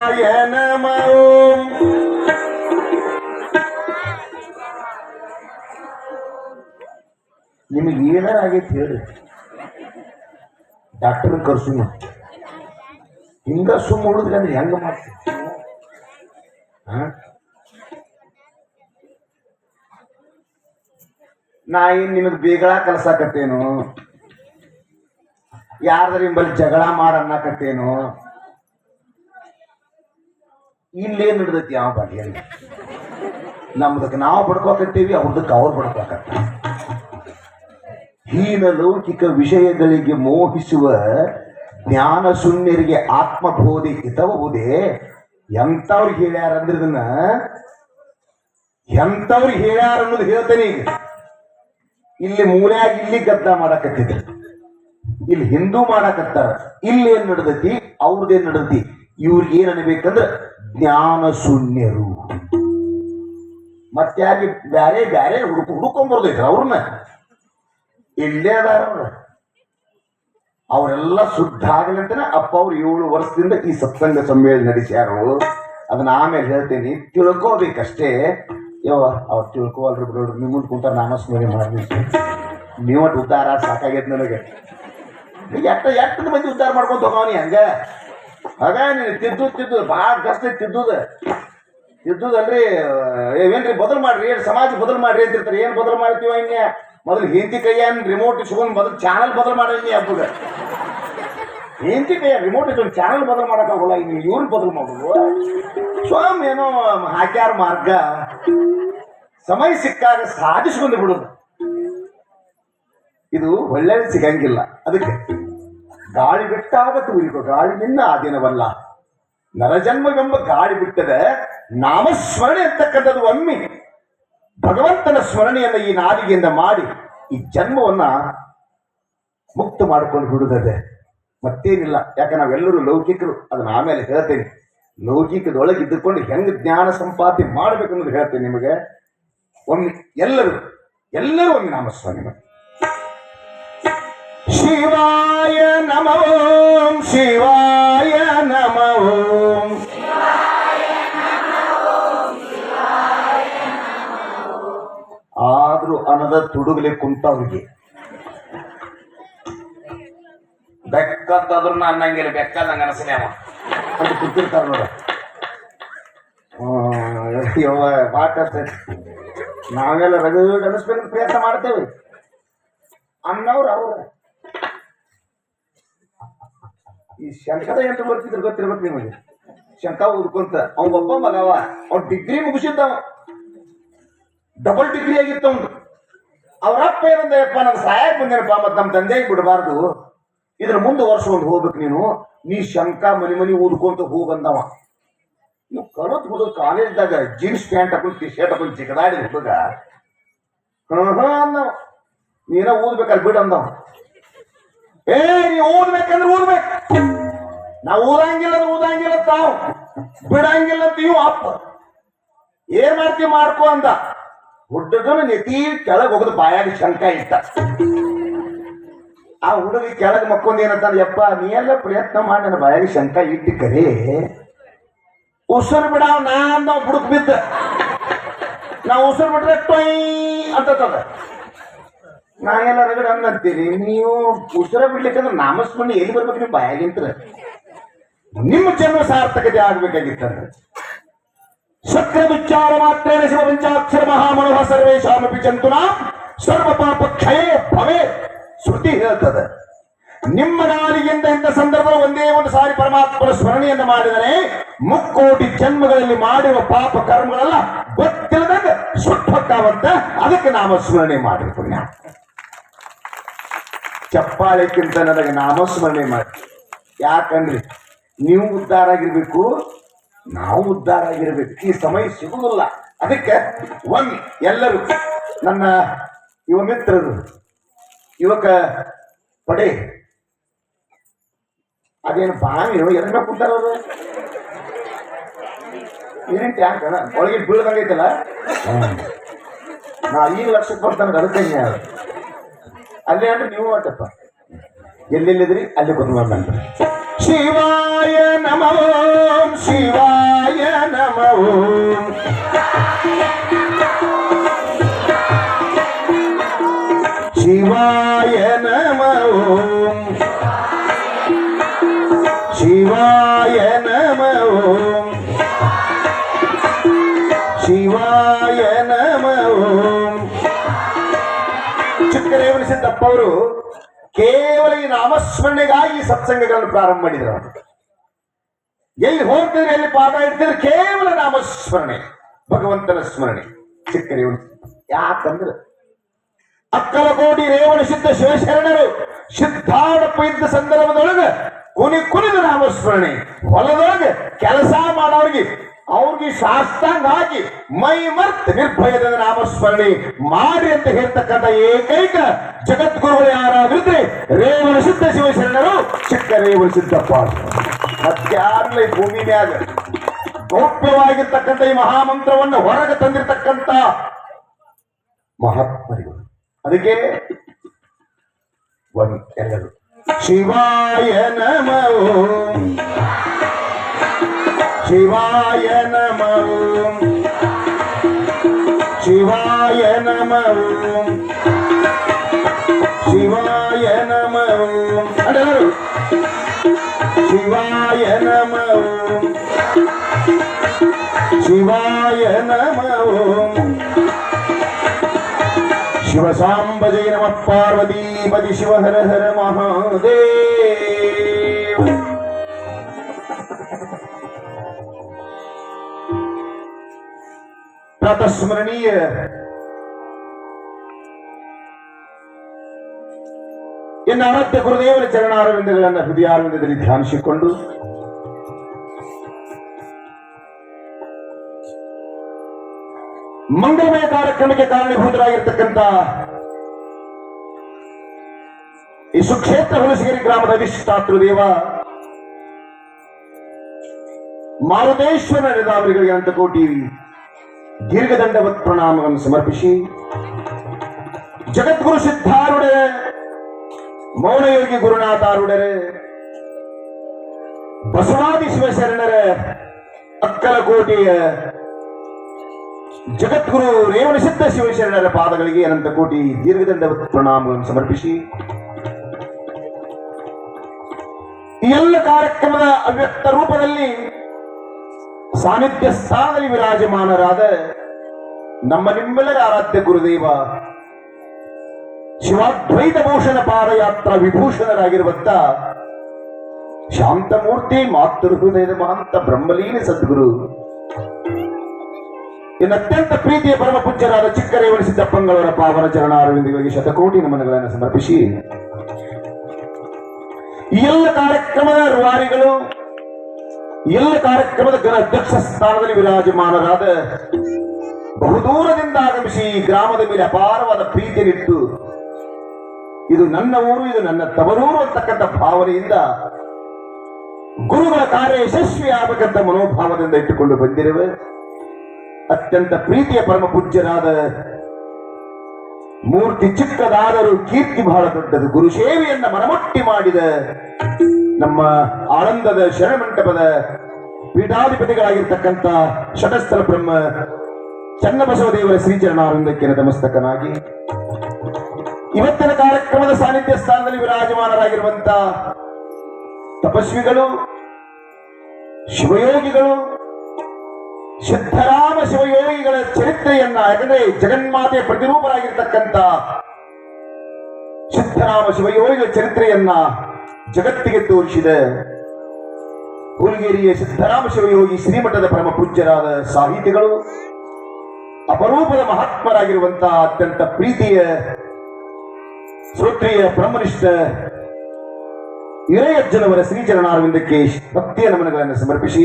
ನಮೋ ನಿಮಗೆ ಏನಾರ ಆಗೈತಿ ಹೇಳ್ರಿ ಡಾಕ್ಟರ್ ಕರ್ಸು ಹಿಂಗ ಸುಮ್ ಉಳಿದ್ರೆ ಅಂದ್ರೆ ಹೆಂಗ ಮಾಡ್ತೀವಿ ನಾ ಏನ್ ನಿಮಗೆ ಬೇಗಳ ಕಲ್ಸಾಕತ್ತೇನು? ಯಾರ್ದ್ರ ನಿಂಬಲ್ಲಿ ಜಗಳ ಮಾಡ ಅನ್ನಕತ್ತೇನು ಇಲ್ಲೇನ್ ಹಿಡ್ದೈತಿ ಯಾವ ಬಗೆಯಲ್ಲಿ ನಮ್ದಕ್ಕೆ ನಾವು ಬಡ್ಕೋಕತ್ತೀವಿ ಅವ್ರದಕ್ಕೆ ಅವ್ರು ಬಡ್ಕೋಕತ್ತ ಹೀನ ಲೌಕಿಕ ವಿಷಯಗಳಿಗೆ ಮೋಹಿಸುವ ಜ್ಞಾನ ಶೂನ್ಯರಿಗೆ ಆತ್ಮಬೋಧಿ ಹಿತಬಹುದೇ? ಎಂತವ್ರಿಗೆ ಹೇಳ್ಯಾರ ಅಂದ್ರೆ ಇದನ್ನ ಎಂಥವ್ರು ಹೇಳ್ಯಾರ ಅನ್ನೋದು ಹೇಳ್ತೇನೆ ಈಗ. ಇಲ್ಲಿ ಮೂಲ್ಯಾಗ ಇಲ್ಲಿ ಗದ್ದ ಮಾಡಕತ್ತಿದ್ರು. ಇಲ್ಲಿ ಹಿಂದೂ ಮಾಡಕತ್ತಾರ. ಇಲ್ಲಿ ಏನ್ ನಡೆದೈತಿ? ಅವ್ರದ್ದೇನ್ ನಡೆದೈತಿ? ಇವ್ರಿಗೆ ಏನು ಅನ್ಬೇಕಂದ್ರೆ ಜ್ಞಾನ ಶೂನ್ಯರು. ಮತ್ತಾಗಿ ಬ್ಯಾರೆ ಬ್ಯಾರೆ ಹುಡುಕ ಹುಡುಕೊಂಬರ್ದೈತ್ರ ಅವ್ರನ್ನ? ಇಲ್ಲೇ ಅದಾರ ಅವ್ರು? ಅವರೆಲ್ಲ ಶುದ್ಧ ಆಗಲಂತನ ಅಪ್ಪ ಅವ್ರು ಏಳು ವರ್ಷದಿಂದ ಈ ಸತ್ಸಂಗ ಸಮ್ಮೇಳನ ನಡೆಸ್ಯಾರು ಅದನ್ನ ಆಮೇಲೆ ಹೇಳ್ತೀನಿ, ತಿಳ್ಕೋಬೇಕಷ್ಟೇ. ಯೋ ಅವ್ರು ತಿಳ್ಕೋವಲ್ರಿ ಬಿಡೋರು ನಿಮ್ಮ ಕುಂತಾರ ನಾಮಸ್ಮರಣೆ ಮಾಡ್ಬೇಕು ನೀವು ಒಟ್ಟು ಉದ್ಧಾರ ಸಾಕಾಗೈತೆ ನನಗೆ. ಎಟ್ಟ ಎಟ್ಟದ ಮಂದಿ ಉದ್ಧಾರ ಮಾಡ್ಕೊಂತ ಹೋಗವನಿ ಹಂಗ? ಆಗ ನೀನು ತಿದ್ದು ತಿದ್ದು ಭಾಳ ಐತ್ ತಿದ್ದುದ. ತಿದ್ದುದಲ್ರಿ ಏನ್ರಿ ಬದಲು ಮಾಡ್ರಿ, ಏನು ಸಮಾಜ ಬದಲು ಮಾಡ್ರಿ ಅಂತಿರ್ತಾರೆ, ಏನು ಬದಲು ಮಾಡ್ತೀವ ಹಿಂಗೆ ಮೊದಲು ಹಿಂದಿ ಕೈಯನ್ ರಿಮೋಟ್ ಇಸ್ಕೊಂಡ್ ಮೊದಲು ಚಾನಲ್ ಬದಲು ಮಾಡಿ ಹಬ್ಬದ ಹೆಂಡತಿ ಕೈಯ ರಿಮೋಟ್ ಇಸ್ಕೊಂಡು ಚಾನಲ್ ಬದಲು ಮಾಡೋಕ್ಕಾಗಲ್ಲ ಇನ್ನು ಇವ್ರನ್ನ ಬದಲು ಮಾಡೋದು? ಸ್ವಾಮಿ, ಏನೋ ಹಾಕ್ಯಾರ ಮಾರ್ಗ. ಸಮಯ ಸಿಕ್ಕಾಗ ಸಾಧಿಸ್ಕೊಂಡು ಬಿಡುದು. ಇದು ಒಳ್ಳೇದು ಸಿಗಂಗಿಲ್ಲ. ಅದಕ್ಕೆ ಗಾಳಿ ಬಿಟ್ಟಾಗ ತೂರಿಕೋ ಗಾಳಿ ನಿನ್ನ ಆ ದಿನವಲ್ಲ. ನರಜನ್ಮವೆಂಬ ಗಾಳಿ ಬಿಟ್ಟದೆ ನಾಮಸ್ಮರಣೆ ಅಂತಕ್ಕಂಥದ್ದು ಒಮ್ಮೆ. ಭಗವಂತನ ಸ್ಮರಣೆಯನ್ನು ಈ ನಾಲಿಗೆಯಿಂದ ಮಾಡಿ ಈ ಜನ್ಮವನ್ನ ಮುಕ್ತ ಮಾಡ್ಕೊಂಡು ಬಿಡುತ್ತದೆ. ಮತ್ತೇನಿಲ್ಲ, ಯಾಕೆ ನಾವೆಲ್ಲರೂ ಲೌಕಿಕರು, ಅದನ್ನ ಆಮೇಲೆ ಹೇಳ್ತೇನೆ. ಲೌಕಿಕದೊಳಗೆ ಇದ್ದುಕೊಂಡು ಹೆಂಗೆ ಜ್ಞಾನ ಸಂಪಾದನೆ ಮಾಡ್ಬೇಕು ಅನ್ನೋದು ಹೇಳ್ತೇನೆ ನಿಮಗೆ. ಒಮ್ಮೆ ಎಲ್ಲರೂ ಎಲ್ಲರೂ ಒಮ್ಮೆ ನಾಮಸ್ವಾಮಿ ಶಿವಾಯ ನಮೋ ಶಿವಾಯ ನಮೋ ಆದ್ರೂ ಅನ್ನದ ತುಡುಗಲೆ ಕುಂತವ್ರಿಗೆ. ಬೆಕ್ಕದ್ರು ಅನ್ನಂಗಿಲ್ಲ ಬೆಕ್ಕದಂಗ ಅನಸನೆ ಅವ ಅಂತ ಕೂತಿರ್ತಾರ ನೋಡ. ಯವ್ವ ಭಾಳ ಕಷ್ಟ. ನಾವೆಲ್ಲ ರಗಡ್ ಅನಿಸ್ಬೇಕು ಪ್ರಯತ್ನ ಮಾಡ್ತೇವೆ. ಅನ್ನವ್ರು ಅವ್ರ. ಈ ಶಂಕದ ಎಂಟು ಬರ್ತಿದ್ರು ಗೊತ್ತಿರ್ಬೇಕು ನಿಮಗೆ? ಶಂಕ ಓದ್ಕೊಂತ ಅವ್ನ ಒಬ್ಬ ಮಗವ. ಅವ್ನ ಡಿಗ್ರಿ ಮುಗಿಸಿದ್ದವ ಡಬಲ್ ಡಿಗ್ರಿ ಆಗಿತ್ತು ಅವ್ನು ಅವರಪ್ಪ ಏನಂದಪ್ಪ ನಾನು ಸಹಾಯಕ್ ಬಂದೇನಪ್ಪ ಮತ್ತೆ ನಮ್ಮ ತಂದೆಗೆ ಬಿಡಬಾರ್ದು. ಇದ್ರ ಮುಂದೆ ವರ್ಷಕೊಂಡು ಹೋಗ್ಬೇಕು ನೀನು. ನೀ ಶಂಕ ಮನಿ ಮನಿ ಓದ್ಕೊಂತ ಹೋಗಂದವ ನೀವು ಕಳತ್ ಹುಡುಗ ಕಾಲೇಜ್ದಾಗ ಜೀನ್ಸ್ ಪ್ಯಾಂಟ್ ಹಾಕೊಂಡು ಟಿ ಶರ್ಟ್ ಹಾಕೊಂಡು ಚಿಕ್ಕದಾಡಿ ಹುಡುಗ. ಹ್ಮ್ ಅಂದವ. ನೀನ ಓದ್ಬೇಕಲ್ಲ ಬಿಡು ಅಂದವ. ಏ, ನೀ ಓದ್ಬೇಕಂದ್ರೆ ಓದ್ಬೇಕು. ನಾವು ಓದಂಗಿಲ್ಲ ಓದಂಗಿಲ್ಲ ತಾವು. ಬಿಡಂಗಿಲ್ಲ ಇವು ಅಪ್ಪ. ಏನ್ ಮಾಡ್ತೀವಿ ಮಾಡ್ಕೊ ಅಂತ ಹುಡುಗನ ನೆತಿ ಕೆಳಗೆ ಹೋಗದ ಬಾಯಾಗ ಶಂಕ ಇಟ್ಟ. ಆ ಹುಡುಗ ಕೆಳಗ್ ಮಕ್ಕೊಂದ್ ಏನಂತಾನೆ, ಯಪ್ಪ, ನೀ ಎಲ್ಲ ಪ್ರಯತ್ನ ಮಾಡಿ, ನನ್ನ ಬಾಯಾಗ ಶಂಕ ಇಟ್ಟು ಕರೆ. ಉಸಿರು ಬಿಡಾವ್ ನಾ ಅಂದ ಹುಡುಕ್ ಬಿದ್ದ. ನಾ ಉಸಿರು ಬಿಟ್ರೆ ಟೊಯ್ ಅಂತದ ನಾ ಎಲ್ಲ ರಗಡ ಅನ್ನತ್ತೀರಿ ನೀವು ಉಸಿರ ಬಿಡ್ಲಿಕ್ಕಂದ್ರೆ ನಾಮಸ್ಕೊಂಡು ಎಲ್ಲಿ ಬರ್ಬೇಕು ನೀವು ಬಾಯಾಗಿಂತ್ರ ನಿಮ್ಮ ಜನ್ಮ ಸಾರ್ಥಕತೆ ಆಗ್ಬೇಕಾಗಿತ್ತಂದ್ರೆ ಸಕ್ರ ವಿಚಾರ ಮಾತ್ರ ಶಿವ ಪಂಚಾಕ್ಷರ ಮಹಾಮನೋಹ ಸರ್ವೇಶಾಮಪಿ ಚಂತುನ ಸರ್ವ ಪಾಪ ಕ್ಷಯೇ ಭವೇ. ಶ್ರುತಿ ಹೇಳ್ತದೆ. ನಿಮ್ಮ ನಾಲಿಗಿಂತ ಇಂಥ ಸಂದರ್ಭ ಒಂದೇ ಒಂದು ಸಾರಿ ಪರಮಾತ್ಮನ ಸ್ಮರಣೆಯನ್ನು ಮಾಡಿದರೆ ಮುಕ್ಕೋಟಿ ಜನ್ಮಗಳಲ್ಲಿ ಮಾಡಿರುವ ಪಾಪ ಕರ್ಮಗಳೆಲ್ಲ ಗೊತ್ತಿಲ್ಲದಾಗ ಸುಟ್ಟ ಅದಕ್ಕೆ ನಾಮಸ್ಮರಣೆ ಮಾಡಿರಿ ಪುಣ್ಯ. ಚಪ್ಪಾಳೆಕ್ಕಿಂತ ನನಗೆ ನಾಮಸ್ಮರಣೆ ಮಾಡಿ. ಯಾಕಂದ್ರೆ ನೀವು ಉದ್ಧಾರ ಆಗಿರ್ಬೇಕು, ನಾವು ಉದ್ಧಾರ ಆಗಿರ್ಬೇಕು. ಈ ಸಮಯ ಸಿಗುವುದಿಲ್ಲ. ಅದಕ್ಕೆ ಒಂದ್ ಎಲ್ಲರೂ ನನ್ನ ಯುವ ಮಿತ್ರರು, ಯುವಕ ಪಡೆ, ಅದೇನು ಬಾವಿ ಎಲ್ಲ ಕುಂತಾರ ಏನೇನು ಟ್ಯಾಂಕ್ ಒಳಗೆ ಬೀಳ್ದಂಗೈತಲ್ಲ ನಾ ಈಗ ಲಕ್ಷಕ್ಕೆ ಬರ್ತಾನೆ ಅದಕ್ಕೆ ಅಲ್ಲೇ ಅಂದ್ರೆ ನೀವು ಒಟ್ಟಪ್ಪ ಎಲ್ಲೆಲ್ಲಿದ್ರಿ ಅಲ್ಲಿ ಕುತ್ಕೊಂಡ್ ಶಿವಾಯ ನಮೋ ಶಿವಾಯ ನಮೋ ಶಿವಾಯ ನಮೋ ಶಿವಾಯ ನಮೋ ಶಿವಾಯ ಚಿಕ್ಕರೇವನ ಸಿದ್ದಪ್ಪ ಕೇವಲ ಈ ನಾಮಸ್ಮರಣೆಗಾಗಿ ಸತ್ಸಂಗಗಳನ್ನು ಪ್ರಾರಂಭ ಮಾಡಿದ್ರು. ಎಲ್ಲಿ ಹೋಗ್ತಿದ್ರೆ, ಎಲ್ಲಿ ಪಾಠ ಇಡ್ತಿದ್ರೆ, ಕೇವಲ ನಾಮಸ್ಮರಣೆ, ಭಗವಂತನ ಸ್ಮರಣೆ ಚಿಕ್ಕರಿ ಯಾಕಂದ್ರೆ ಅಕ್ಕಲಕೋಟಿ ರೇವಣ ಸಿದ್ಧ ಶಿವಶರಣರು ಸಿದ್ಧಾಡಪ್ಪ ಇದ್ದ ಸಂದರ್ಭದೊಳಗೆ ಕುನಿ ಕುನಿದ ನಾಮಸ್ಮರಣೆ ಹೊಲದೊಳಗೆ ಕೆಲಸ ಮಾಡೋರಿಗೆ ಅವ್ರಿಗೆ ಶಾಸ್ತ್ರಾಂಗ ಹಾಕಿ ಮೈ ಮರ್ತ್ ನಿರ್ಭಯದ ನಾಮಸ್ಮರಣೆ ಮಾಡಿ ಅಂತ ಹೇಳ್ತಕ್ಕಂಥ ಏಕೈಕ ಜಗದ್ಗುರುಗಳು ಯಾರಾದ್ರಿದ್ರೆ ರೇವಣ ಸಿದ್ಧ ಶಿವಶರಣರು ಚಿಕ್ಕ ರೇವಣ ಸಿದ್ದಪ್ಪ ಮತ್ಯಾರ್ಲ ಈ ಭೂಮಿ ಮ್ಯಾಗ ಗೌಪ್ಯವಾಗಿರ್ತಕ್ಕಂಥ ಈ ಮಹಾಮಂತ್ರವನ್ನು ಹೊರಗೆ ತಂದಿರತಕ್ಕಂಥ ಮಹಾತ್ಮರಿಗಳು ಅದಕ್ಕೆ ಒಂದು ಎಲ್ಲರೂ ಶಿವಾಯ ನಮೋ. ಶಿವಾಯ ನಮೋ. ಶಿವಾಯ ನಮೋ. ಶಿವಾಯ ನಮೋ ಅಡರು ಶಿವಾಯ ನಮೋ ಶಿವಾಯ ನಮೋ ಶಿವ ಸಾಂಬಜಯ ನಮ ಪಾರ್ವತೀಪತಿ ಶಿವ ಹರ ಹರ ಮಹಾದೇವ ಅನತ್ಯ ಗುರುದೇವರ ಚರಣಾರವಿಂದಗಳನ್ನು ಹೃದಯಾರವಿಂದದಲ್ಲಿ ಧ್ಯಾನಿಸಿಕೊಂಡು ಮಂಗಳಮಯ ಕಾರ್ಯಕ್ರಮಕ್ಕೆ ಕಾರಣೀಭೂತರಾಗಿರ್ತಕ್ಕಂಥ ಈ ಸುಕ್ಷೇತ್ರ ಹುಲಸಗಿರಿ ಗ್ರಾಮದ ಅಧಿಷ್ಠಾತೃ ಮಾರುತೇಶ್ವರ ಮಾರುತೇಶ್ವರ ಅಂತ ಕೋಟಿ ದೀರ್ಘದಂಡವತ್ ಪ್ರಣಾಮವನ್ನು ಸಮರ್ಪಿಸಿ ಜಗದ್ಗುರು ಸಿದ್ಧಾರೂಢರೆ ಮೌನಯೋಗಿ ಗುರುನಾಥಾರೂಢರೆ ಬಸವಾದಿ ಶಿವಶರಣರ ಅಕ್ಕಲಕೋಟೆಯ ಜಗದ್ಗುರು ರೇವಣಸಿದ್ಧ ಶಿವಶರಣರ ಪಾದಗಳಿಗೆ ಅನಂತ ಕೋಟಿ ದೀರ್ಘದಂಡ ಪ್ರಣಾಮಗಳನ್ನು ಸಮರ್ಪಿಸಿ. ಈ ಎಲ್ಲ ಕಾರ್ಯಕ್ರಮದ ಅವ್ಯಕ್ತ ರೂಪದಲ್ಲಿ ಸಾನ್ನಿಧ್ಯ ಸ್ಥಾನದಲ್ಲಿ ವಿರಾಜಮಾನರಾದ ನಮ್ಮ ನಿಮ್ಮೆಲ್ಲರ ಆರಾಧ್ಯ ಗುರುದೇವ ಶಿವಾದ್ವೈತ ಭೂಷಣ ಪಾದಯಾತ್ರ ವಿಭೂಷಣರಾಗಿರುವಂತ ಶಾಂತಮೂರ್ತಿ ಮಾತೃ ಹೃದಯದ ಮಹಂತ ಬ್ರಹ್ಮಲೀನ ಸದ್ಗುರು. ಇನ್ನು ಅತ್ಯಂತ ಪ್ರೀತಿಯ ಪರಮ ಪೂಜ್ಯರಾದ ಚಿಕ್ಕರೇವಣ ಸಿದ್ದಪ್ಪಂಗಳವರ ಪಾವನ ಚರಣಾರವಿಂದಗಳಿಗೆ ಶತಕೋಟಿ ನಮನಗಳನ್ನು ಸಮರ್ಪಿಸಿ, ಈ ಎಲ್ಲ ಕಾರ್ಯಕ್ರಮದ ರುವಾರಿಗಳು ಎಲ್ಲ ಕಾರ್ಯಕ್ರಮದ ಗಣ ಅಧ್ಯಕ್ಷ ಸ್ಥಾನದಲ್ಲಿ ವಿರಾಜಮಾನರಾದ ಬಹುದೂರದಿಂದ ಆಗಮಿಸಿ ಈ ಗ್ರಾಮದ ಮೇಲೆ ಅಪಾರವಾದ ಪ್ರೀತಿಯನ್ನಿಟ್ಟು ಇದು ನನ್ನ ಊರು, ಇದು ನನ್ನ ತವರೂರು ಅಂತಕ್ಕಂಥ ಭಾವನೆಯಿಂದ ಗುರುಗಳ ಕಾರ್ಯ ಯಶಸ್ವಿ ಆಗಬೇಕಂತ ಮನೋಭಾವದಿಂದ ಇಟ್ಟುಕೊಂಡು ಬಂದಿರುವೆ. ಅತ್ಯಂತ ಪ್ರೀತಿಯ ಪರಮ ಪೂಜ್ಯರಾದ ಮೂರ್ತಿ ಚಿಕ್ಕದಾದರೂ ಕೀರ್ತಿ ಬಹಳ ದೊಡ್ಡದು. ಗುರು ಸೇವೆಯನ್ನ ಮನಮುಟ್ಟಿ ಮಾಡಿದ ನಮ್ಮ ಆನಂದದ ಶರಣಮಂಟಪದ ಪೀಠಾಧಿಪತಿಗಳಾಗಿರ್ತಕ್ಕಂಥ ಷಟಸ್ಥಲ ಬ್ರಹ್ಮ ಚನ್ನಬಸವದೇವರ ಶ್ರೀಚರಣಾನಂದಕ್ಕೆ ನತಮಸ್ತಕನಾಗಿ ಇವತ್ತಿನ ಕಾರ್ಯಕ್ರಮದ ಸಾನ್ನಿಧ್ಯ ಸ್ಥಾನದಲ್ಲಿ ವಿರಾಜಮಾನರಾಗಿರುವಂತ ತಪಸ್ವಿಗಳು, ಶಿವಯೋಗಿಗಳು, ಸಿದ್ಧರಾಮ ಶಿವಯೋಗಿಗಳ ಚರಿತ್ರೆಯನ್ನ ಯಾಕಂದ್ರೆ ಜಗನ್ಮಾತೆಯ ಪ್ರತಿರೂಪರಾಗಿರ್ತಕ್ಕಂಥ ಸಿದ್ಧರಾಮ ಶಿವಯೋಗಿಗಳ ಚರಿತ್ರೆಯನ್ನ ಜಗತ್ತಿಗೆ ತೋರಿಸಿದೆ ಹುಲಗೇರಿಯ ಸಿದ್ಧರಾಮ ಶಿವಯೋಗಿ ಶ್ರೀಮಠದ ಪರಮ ಪೂಜ್ಯರಾದ ಸಾಹಿತಿಗಳು, ಅಪರೂಪದ ಮಹಾತ್ಮರಾಗಿರುವಂತಹ ಅತ್ಯಂತ ಪ್ರೀತಿಯ ಶ್ರೋತ್ರಿಯ ಬ್ರಹ್ಮನಿಷ್ಠ ಇರೆಯಜ್ಜನವರ ಶ್ರೀಚರಣಾರವಿಂದಕ್ಕೆ ಭಕ್ತಿಯ ನಮನಗಳನ್ನು ಸಮರ್ಪಿಸಿ.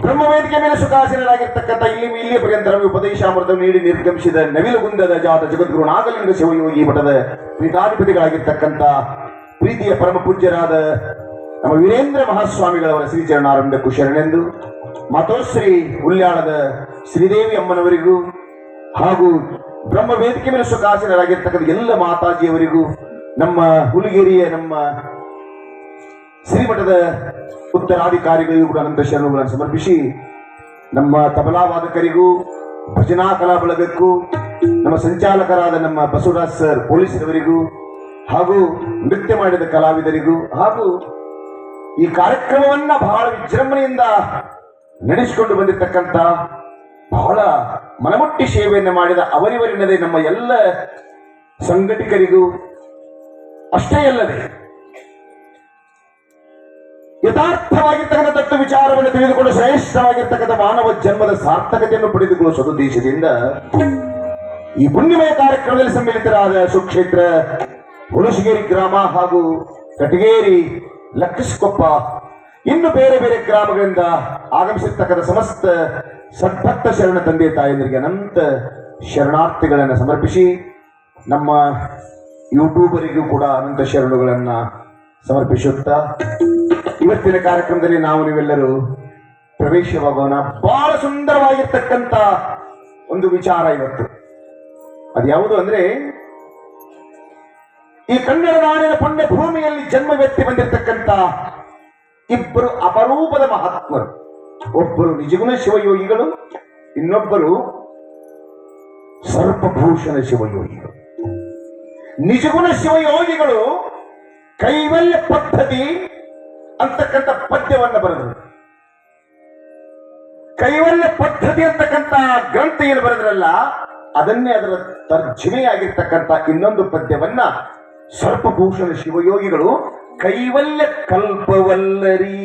ಬ್ರಹ್ಮವೇದಿಕೆ ಮೇಲೆ ಸುಖಾಸೀನರಾಗಿರ್ತಕ್ಕಂಥ ಇಲ್ಲಿ ಇಲ್ಲಿಯ ಪರ್ಯಂತರ ಉಪದೇಶಾಮೃತವನ್ನು ನೀಡಿ ನಿರ್ಗಮಿಸಿದ ನವಿಲುಗುಂದದ ಜಾತ ಜಗದ್ಗುರು ನಾಗಲಿಂಗ ಶಿವಯೋಗಿ ಮಠದ ಪೀಠಾಧಿಪತಿಗಳಾಗಿರ್ತಕ್ಕಂಥ ಪ್ರೀತಿಯ ಪರಮ ಪೂಜ್ಯರಾದ ನಮ್ಮ ವೀರೇಂದ್ರ ಮಹಾಸ್ವಾಮಿಗಳವರ ಶ್ರೀಚರಣಾರಂಭಕ್ಕೂ ಶರಣೆಂದು ಮಾತೋಶ್ರೀ ಉಲ್ಯಾಳದ ಶ್ರೀದೇವಿ ಅಮ್ಮನವರಿಗೂ ಹಾಗೂ ಬ್ರಹ್ಮ ವೇದಿಕೆ ಮೇಲೆ ಸುಖಾಸೀನರಾಗಿರ್ತಕ್ಕಂಥ ಎಲ್ಲ ಮಾತಾಜಿಯವರಿಗೂ ನಮ್ಮ ಹುಲಿಗೇರಿಯ ನಮ್ಮ ಶ್ರೀಮಠದ ಉತ್ತರಾಧಿಕಾರಿಗಳಿಗೂ ಕೂಡ ಅನಂತ ಶರಣುಗಳನ್ನು ಸಮರ್ಪಿಸಿ ನಮ್ಮ ತಬಲಾ ವಾದಕರಿಗೂ ಭಜನಾ ಕಲಾ ಬಳಗಕ್ಕೂ, ನಮ್ಮ ಸಂಚಾಲಕರಾದ ನಮ್ಮ ಬಸವರಾಜ್ ಸರ್ ಪೊಲೀಸರವರಿಗೂ ಹಾಗೂ ನೃತ್ಯ ಮಾಡಿದ ಕಲಾವಿದರಿಗೂ ಹಾಗೂ ಈ ಕಾರ್ಯಕ್ರಮವನ್ನ ಬಹಳ ವಿಜೃಂಭಣೆಯಿಂದ ನಡೆಸಿಕೊಂಡು ಬಂದಿರತಕ್ಕಂತ ಬಹಳ ಮನಮುಟ್ಟಿ ಸೇವೆಯನ್ನು ಮಾಡಿದ ಅವರಿವರಿನದೇ ನಮ್ಮ ಎಲ್ಲ ಸಂಘಟಕರಿಗೂ ಅಷ್ಟೇ ಅಲ್ಲದೆ ಯಥಾರ್ಥವಾಗಿರ್ತಕ್ಕಂಥ ವಿಚಾರವನ್ನು ತಿಳಿದುಕೊಂಡು ಶ್ರೇಷ್ಠವಾಗಿರ್ತಕ್ಕಂಥ ಮಾನವ ಜನ್ಮದ ಸಾರ್ಥಕತೆಯನ್ನು ಪಡೆದುಕೊಳ್ಳುವ ಸದುದ್ದೇಶದಿಂದ ಈ ಪುಣ್ಯಮಯ ಕಾರ್ಯಕ್ರಮದಲ್ಲಿ ಸಮ್ಮಿಲಿತರಾದ ಸುಕ್ಷೇತ್ರ, ಹುಣಸಗೇರಿ ಗ್ರಾಮ ಹಾಗೂ ಕಟಗೇರಿ ಲಕ್ಕಸ್ಕೊಪ್ಪ ಇನ್ನು ಬೇರೆ ಬೇರೆ ಗ್ರಾಮಗಳಿಂದ ಆಗಮಿಸಿರ್ತಕ್ಕಂಥ ಸಮಸ್ತ ಸದ್ಭಕ್ತ ಶರಣ ತಂದೆ ತಾಯಂದಿರಿಗೆ ಅನಂತ ಶರಣಾರ್ಥಿಗಳನ್ನು ಸಮರ್ಪಿಸಿ ನಮ್ಮ ಯೂಟ್ಯೂಬರಿಗೂ ಕೂಡ ಅನಂತ ಶರಣುಗಳನ್ನು ಸಮರ್ಪಿಸುತ್ತಾ ಇವತ್ತಿನ ಕಾರ್ಯಕ್ರಮದಲ್ಲಿ ನಾವು ನೀವೆಲ್ಲರೂ ಪ್ರವೇಶವಾಗೋಣ. ಬಹಳ ಸುಂದರವಾಗಿರ್ತಕ್ಕಂಥ ಒಂದು ವಿಚಾರ ಇವತ್ತು. ಅದ್ಯಾವುದು ಅಂದ್ರೆ ಈ ಕನ್ನಡ ನಾಡಿನ ಪುಣ್ಯ ಭೂಮಿಯಲ್ಲಿ ಜನ್ಮವೆತ್ತಿ ಬಂದಿರತಕ್ಕಂಥ ಇಬ್ಬರು ಅಪರೂಪದ ಮಹಾತ್ಮರು. ಒಬ್ಬರು ನಿಜಗುಣ ಶಿವಯೋಗಿಗಳು, ಇನ್ನೊಬ್ಬರು ಸರ್ಪಭೂಷಣ ಶಿವಯೋಗಿಗಳು ನಿಜಗುಣ ಶಿವಯೋಗಿಗಳು ಕೈವಲ್ಯ ಪದ್ಧತಿ ಅಂತಕ್ಕಂಥ ಪದ್ಯವನ್ನು ಬರೆದರು ಕೈವಲ್ಯ ಪದ್ಧತಿ ಅಂತಕ್ಕಂಥ ಗ್ರಂಥ ಏನು ಬರೆದ್ರಲ್ಲ, ಅದನ್ನೇ ಅದರ ತರ್ಜಮೆಯಾಗಿರ್ತಕ್ಕಂಥ ಇನ್ನೊಂದು ಪದ್ಯವನ್ನ ಸರ್ಪಭೂಷಣ ಶಿವಯೋಗಿಗಳು ಕೈವಲ್ಯ ಕಲ್ಪವಲ್ಲರಿ.